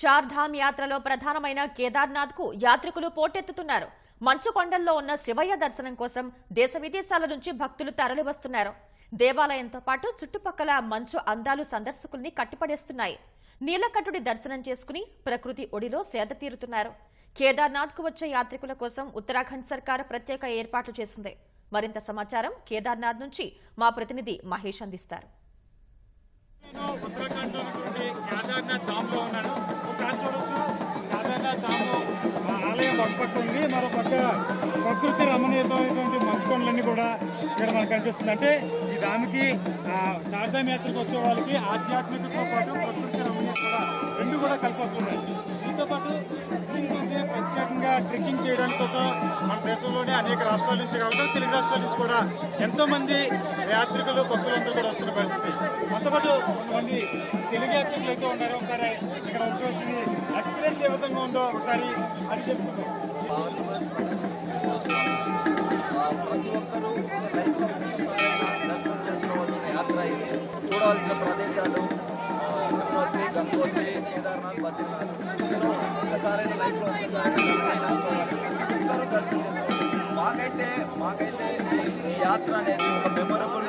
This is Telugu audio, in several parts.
చార్ధామ్ యాత్రలో ప్రధానమైన కేదార్నాథ్కు యాత్రికులు పోటెత్తుతున్నారు. మంచు కొండల్లో ఉన్న శివయ్య దర్శనం కోసం దేశ విదేశాల నుంచి భక్తులు తరలివస్తున్నారు. దేవాలయంతో పాటు చుట్టుపక్కల మంచు అందాలు సందర్శకుల్ని కట్టిపడేస్తున్నాయి. నీలకంఠుడి దర్శనం చేసుకుని ప్రకృతి ఒడిలో సేద తీరుతున్నారు. కేదార్నాథ్కు వచ్చే యాత్రికుల కోసం ఉత్తరాఖండ్ సర్కార్ ప్రత్యేక ఏర్పాట్లు చేసింది. మరింత సమాచారం కేదార్నాథ్ నుంచి మా ప్రతినిధి మహేష్ అందిస్తారు. ఉత్తరాఖండ్ కేదార్నాథ్ ధామ్లో ఉన్నాను పక్క ఉంది మరో పక్క ప్రకృతి రమణీయతమైనటువంటి మంచు కొండలన్నీ కూడా ఇక్కడ మనకు కనిపిస్తుంది. అంటే ఈ దానికి చార్ధామ్ యాత్రకు వచ్చే వాళ్ళకి ఆధ్యాత్మికతో పాటు ప్రకృతి రమణీయత కూడా రెండు కూడా కలిసి వస్తున్నాయి. దీంతో పాటు ట్రెక్కింగ్ చేసే ప్రత్యేకంగా ట్రెక్కింగ్ చేయడానికి కోసం మన దేశంలోనే అనేక రాష్ట్రాల నుంచి కాకుండా తెలుగు రాష్ట్రాల నుంచి కూడా ఎంతో మంది యాత్రికులు భక్తులందరూ కూడా వస్తున్న పరిస్థితి. కొంతమంది తెలుగు యాత్రికులు అయితే ఉన్నారు. ఒకసారి ఇక్కడ వచ్చి వచ్చింది ఎక్స్పీరియన్స్ ఏ విధంగా ఉందో ఒకసారి అని తెలుసుకుందాం ప్రతి ఒక్కరూ దర్శనం చేసుకోవాల్సిన యాత్ర ఇది చూడాల్సిన ప్రదేశాలు ఆ, గంగోత్రి కేదార్నాథ్ బద్రీనాథ్ సో ఒక్కసారైనా లైఫ్లో దర్శనం చేసుకోవాలి మాకైతే మాకైతే ఈ- ఈ యాత్ర అనేది ఒక మెమొరబుల్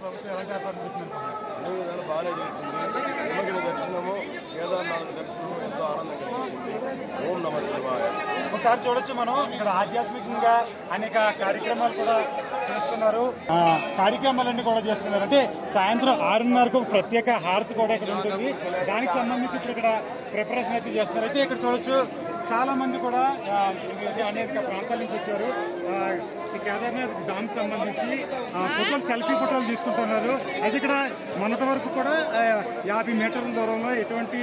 ప్రభుత్వం ఎలా చేసింది అన్ని విధాలు బాగానే చేసింది. హిమగిరి దర్శనము కేదార్నాథ్ దర్శనము ఎంతో ఆనందంగా ఓం నమ శివాయ. ఒకసారి చూడొచ్చు మనం. ఇక్కడ ఆధ్యాత్మికంగా అనేక కార్యక్రమాలు కూడా చేస్తున్నారు. ఆ, కార్యక్రమాలన్నీ కూడా చేస్తున్నారు. అంటే సాయంత్రం ఆరున్నరకు ప్రత్యేక హారతి కూడా ఇక్కడ ఉంటుంది. దానికి సంబంధించి ఇప్పుడు ఇక్కడ ప్రిపరేషన్ అయితే చేస్తున్నారు. అయితే ఇక్కడ చూడొచ్చు చాలా మంది కూడా ఇది అనేక ప్రాంతాల నుంచి వచ్చారు. కేదార్నాథ్ డామ్ సంబంధించి ఫోటోలు సెల్ఫీ ఫోటోలు తీసుకుంటున్నారు. అయితే ఇక్కడ మొన్నటి వరకు కూడా యాభై మీటర్ల దూరంలో ఎటువంటి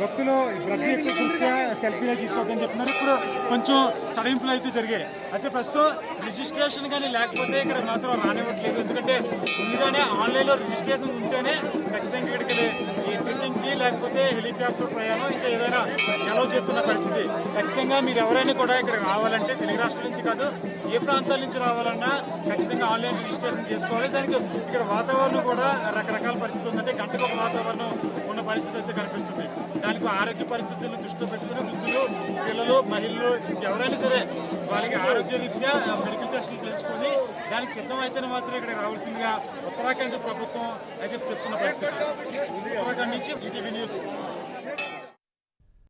భక్తులు ప్రతి ఒక్క దృష్ట్యా సెల్ఫీలో తీసుకోవద్దని చెప్తున్నారు. ఇప్పుడు కొంచెం సడలింపులు అయితే జరిగాయి. అయితే ప్రస్తుతం రిజిస్ట్రేషన్ కానీ లేకపోతే ఇక్కడ మాత్రం రానివ్వట్లేదు. ఎందుకంటే ముందుగానే ఆన్లైన్లో రిజిస్ట్రేషన్ ఉంటేనే ఖచ్చితంగా ఇక్కడికి ఈ ట్రెక్కింగ్కి లేకపోతే హెలికాప్టర్ ప్రయాణం ఇంకా ఏదైనా అలౌ చేస్తున్న పరిస్థితి. ఖచ్చితంగా మీరు ఎవరైనా కూడా ఇక్కడ రావాలంటే తెలుగు రాష్ట్రాల నుంచి కాదు ఏ ప్రాంతాల నుంచి రావాలన్నా ఖచ్చితంగా ఆన్లైన్ రిజిస్ట్రేషన్ చేసుకోవాలి. దానికి ఇక్కడ వాతావరణం కూడా రకరకాల పరిస్థితి ఉందంటే గంటకు ఒక వాతావరణం ఉన్న పరిస్థితి అయితే కనిపిస్తుంది. ఆరోగ్య పరిస్థితులను దృష్టిలో పెట్టుకుని వృద్ధులు పిల్లలు మహిళలు ఎవరైనా సరే వాళ్ళకి ఆరోగ్య రీత్యా మెడికల్ టెస్టులు తెలుసుకుని దానికి సిద్ధమైతేనే మాత్రం ఇక్కడ రావాల్సిందిగా ఉత్తరాఖండ్ ప్రభుత్వం అయితే చెప్తున్న పరిస్థితి. ఉత్తరాఖండ్ నుంచి ఈటీవీ న్యూస్.